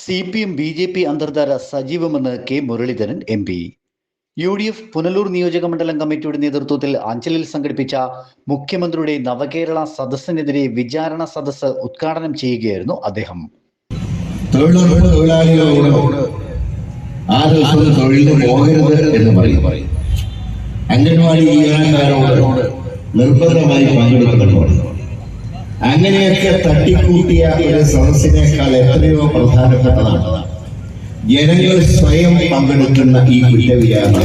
C P M B J P അന്തർധാര സജീവമെന്ന് K Muraleedharan M P. U D F Punalur നിയോജക മണ്ഡലം കമ്മിറ്റിയുടെ നേതൃത്വത്തിൽ അഞ്ചലിൽ സംഘടിപ്പിച്ച മുഖ്യമന്ത്രിയുടെ നവകേരള സദസ്സിനെതിരെ വിചാരണ സദസ്സ് ഉദ്ഘാടനം ചെയ്യുകയായിരുന്നു അദ്ദേഹം. അംഗൻവാടി ജീവനക്കാരോട് നിർബന്ധമായി പങ്കെടുക്കണമെന്ന് അങ്ങനെയൊക്കെ തട്ടിക്കൂട്ടിയ ഒരു സദസ്സിനേക്കാൾ എത്രയോ പ്രധാനപ്പെട്ടതാണ്. ജനങ്ങൾ സ്വയം പങ്കെടുക്കുന്ന ഈ കുറ്റവിചാരണ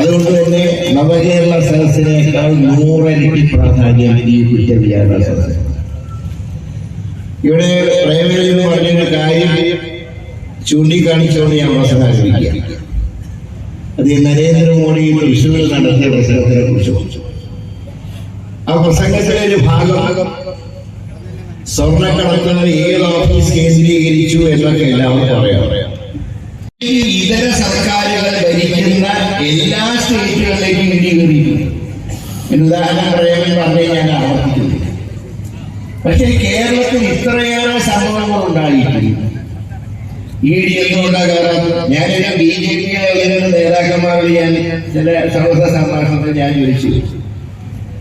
അതുകൊണ്ട് തന്നെ നവകേരള സദസ്സിനേക്കാൾ നൂറരട്ടി പ്രാധാന്യം ഈ കുറ്റവിചാരണ സദസ്സ്. ഇവിടെ പ്രേമയിൽ പറഞ്ഞ കാര്യം ചൂണ്ടിക്കാണിച്ചുകൊണ്ട് ഞാൻ ആരംഭിക്കുക അത് നരേന്ദ്രമോദി തൃശ്ശൂരിൽ നടത്തിയ പ്രസംഗത്തിനെ കുറിച്ച് പ്രസംഗത്തിലെ ഒരു ഭാഗം സ്വർണക്കടത്തുകൾ ഏത് ഓഫീസ് കേന്ദ്രീകരിച്ചു എന്നൊക്കെ എല്ലാവർക്കും അറിയാം. ഇതര സർക്കാരുകൾ ഭരിക്കുന്ന എല്ലാ സ്റ്റേറ്റുകളിലേക്കും കേന്ദ്രീകരിക്കും ഉദാഹരണം പറയാമെന്ന് പറഞ്ഞു ഞാൻ ആവർത്തിക്കുന്നു. പക്ഷെ കേരളത്തിൽ ഇത്രയേറെ സംഭവങ്ങൾ ഉണ്ടായിട്ടുണ്ട്. ഇ ഡി എന്തുകൊണ്ടാകാറ് ഞാനൊരു ബി ജെ പി നേതാക്കന്മാരോട് ഞാൻ ചില സൗഹൃദ സംഭാഷണത്തിൽ ഞാൻ ചോദിച്ചു.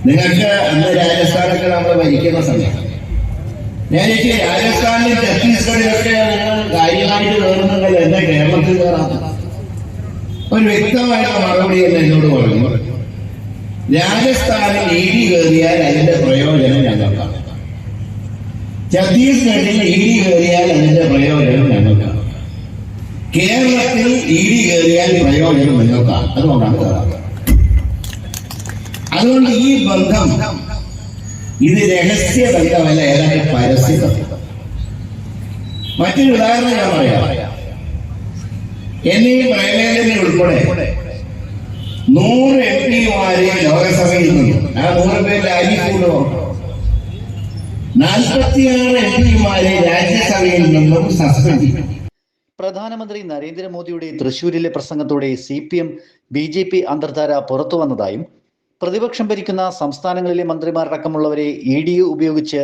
നിങ്ങൾക്ക് അന്ന് രാജസ്ഥാനൊക്കെ നമ്മൾ ഭരിക്കുന്ന സമയം. ഞാൻ എനിക്ക് രാജസ്ഥാനിൽ ഛത്തീസ്ഗഡിലൊക്കെ നിങ്ങൾ കാര്യമായിട്ട് കയറുന്നുണ്ടല്ലോ എന്നെ കേരളത്തിൽ കയറാത്ത ഒരു വ്യക്തമായിട്ടുള്ള മറുപടി എന്ന് എന്നോട് പറഞ്ഞു രാജസ്ഥാനിൽ ഇടി കയറിയാൽ അതിന്റെ പ്രയോജനം ഞങ്ങൾക്കാണ്. ഛത്തീസ്ഗഡിൽ ഇടി കയറിയാൽ അതിന്റെ പ്രയോജനം ഞങ്ങൾക്കാണ്. കേരളത്തിൽ ഇടി കയറിയാൽ പ്രയോജനം നിങ്ങൾക്കാണ് അതുകൊണ്ടാണ് കയറാത്തത് അതുകൊണ്ട് ഈ ബന്ധം ഇത് രഹസ്യ ബന്ധമല്ല ഏതാണ്ട് പരസ്യ ബന്ധം മറ്റൊരു ഉദാഹരണം ഞാൻ പറയാം. എന്നെയും പ്രേമേന്ദ്രനെ ഉൾപ്പെടെ നൂറ് എം പിമാരെ ലോകസഭയിൽ നിന്നും ആ നൂറ് അരി കൂടോ നാൽപ്പത്തിയാറ് എം പിമാരെ രാജ്യസഭയിൽ നിന്നും സസ്പെൻഡ് പ്രധാനമന്ത്രി നരേന്ദ്രമോദിയുടെ തൃശൂരിലെ പ്രസംഗത്തോടെ C P M B J P അന്തർധാര പുറത്തു വന്നതായും പ്രതിപക്ഷം ഭരിക്കുന്ന സംസ്ഥാനങ്ങളിലെ മന്ത്രിമാരടക്കമുള്ളവരെ ഇ ഡി ഉപയോഗിച്ച്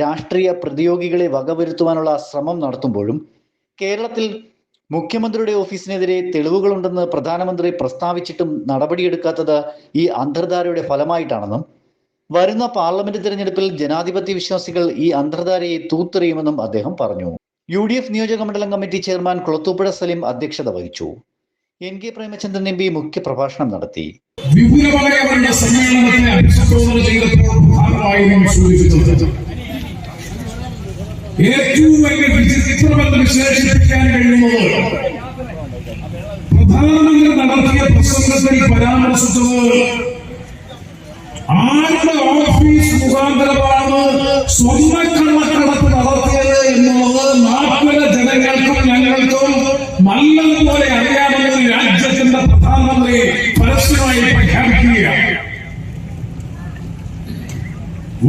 രാഷ്ട്രീയ പ്രതിയോഗികളെ വകവരുത്തുവാനുള്ള ശ്രമം നടത്തുമ്പോഴും കേരളത്തിൽ മുഖ്യമന്ത്രിയുടെ ഓഫീസിനെതിരെ തെളിവുകളുണ്ടെന്ന് പ്രധാനമന്ത്രി പ്രസ്താവിച്ചിട്ടും നടപടിയെടുക്കാത്തത് ഈ അന്തർധാരയുടെ ഫലമായിട്ടാണെന്നും വരുന്ന പാർലമെന്റ് തിരഞ്ഞെടുപ്പിൽ ജനാധിപത്യ വിശ്വാസികൾ ഈ അന്തർധാരയെ തൂത്തെറിയുമെന്നും അദ്ദേഹം പറഞ്ഞു. യു ഡി എഫ് നിയോജക മണ്ഡലം കമ്മിറ്റി ചെയർമാൻ കുളത്തൂപ്പുഴ സലീം അധ്യക്ഷത വഹിച്ചു. N K Premachandran M P മുഖ്യ പ്രഭാഷണം നടത്തി വിപുലമായ വിശേഷിപ്പിക്കാൻ പ്രധാനമന്ത്രി നടത്തിയ പ്രസംഗത്തിൽ പരാമർശിച്ചത് ആരുടെ ഓഫീസ് മുഖാന്തരമാണ് സ്വന്തം നടത്തിയത്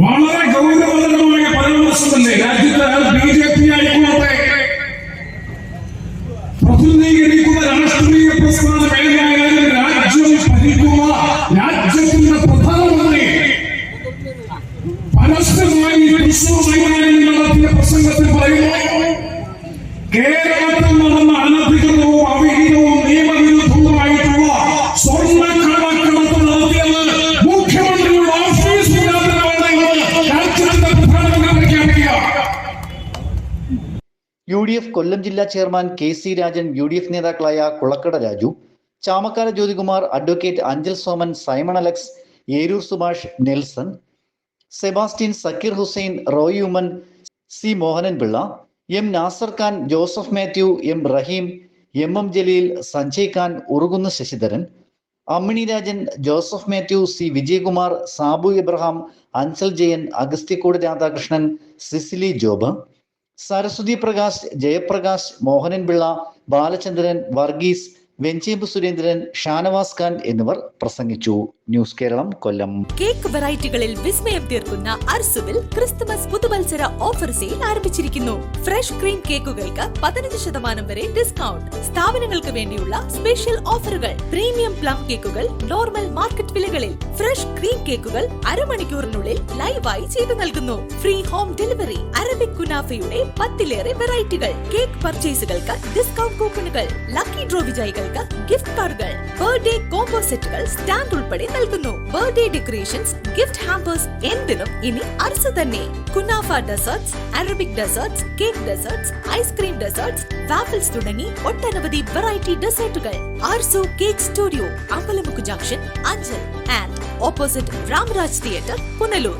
വളരെ ഗൗരവതരമായ പരാമർശമല്ലേ? രാജ്യത്ത് ബി ജെ പി ആയിക്കോട്ടെ. പ്രതിനിധീകരിക്കുന്ന രാഷ്ട്രീയ പ്രസ്ഥാനം ഏതായാലും രാജ്യം ഭരിക്കുക രാജ്യത്തിന്റെ പ്രധാനമന്ത്രി. പരസ്യമായി നടത്തിയ പ്രസംഗത്തിൽ പറയുന്നു കേരളത്തിൽ ഡി എഫ് കൊല്ലം ജില്ലാ chairman K C Rajan U D F നേതാക്കളായ Kulakkada Raju Chamakkala Jyothikumar advocate Anchal Soman Simon Alex Eroor Subhash Nelson Sebastian Zakir Hussain Roy Oommen C Mohanan Pillai M Nasar Khan Joseph Mathew M Rahim M M Jaleel Sanjay Khan Urukunnu Sasidharan Ammini Rajan Joseph Mathew C Vijayakumar Sabu Abraham Ansal Jayan Agasthyakode Radhakrishnan Cicily Job Saraswathi Prakash Jayaprakash Mohanan Pillai Balachandran Varghese Venchempu Surendran Shanavas Khan എന്നിവർ പ്രസംഗിച്ചു. News Keralam Kollam. Cake വെറൈറ്റികളിൽ വിസ്മയം തീർക്കുന്ന അർസുവിൽ Christmas പുതുവത്സര offer sale ആരംഭിച്ചിരിക്കുന്നു. Fresh cream കേക്കുകൾക്ക് പതിനഞ്ച് ശതമാനം വരെ ഡിസ്കൗണ്ട്. സ്ഥാപനങ്ങൾക്ക് വേണ്ടിയുള്ള സ്പെഷ്യൽ ഓഫറുകൾ. പ്രീമിയം പ്ലം കേക്കുകൾ നോർമൽ മാർക്കറ്റ് വിലകളിൽ. ഫ്രഷ് ക്രീം കേക്കുകൾ അരമണിക്കൂറിനുള്ളിൽ ലൈവായി ചെയ്തു നൽകുന്നു. ഫ്രീ ഹോം ഡെലിവറി അറബിക് കുനാഫയുടെ പത്തിലേറെ വെറൈറ്റികൾ. കേക്ക് പർച്ചേസുകൾക്ക് ഡിസ്കൗണ്ട് കൂപ്പണുകൾ. ലക്കി ഡ്രോ വിജയികൾക്ക് ഗിഫ്റ്റ് കാർഡുകൾ. ബർത്ത്ഡേ കോംബോ സെറ്റുകൾ സ്റ്റാൻഡ് ഉൾപ്പെടെ നൽകുന്നു. ബർത്ത്ഡേ ഡെക്കറേഷൻസ് ഗിഫ്റ്റ് ഹാമ്പേഴ്സ് എന്തിനും ഇനി അർസ് തന്നെ. Kunafa desserts Arabic desserts cake desserts ice cream desserts waffles തുടങ്ങി ഒട്ടനവധി വെറൈറ്റി ഡെസേർട്ടുകൾ Arsu cake studio Ambalamukku junction Anchal. And opposite Ramaraj theatre Punalur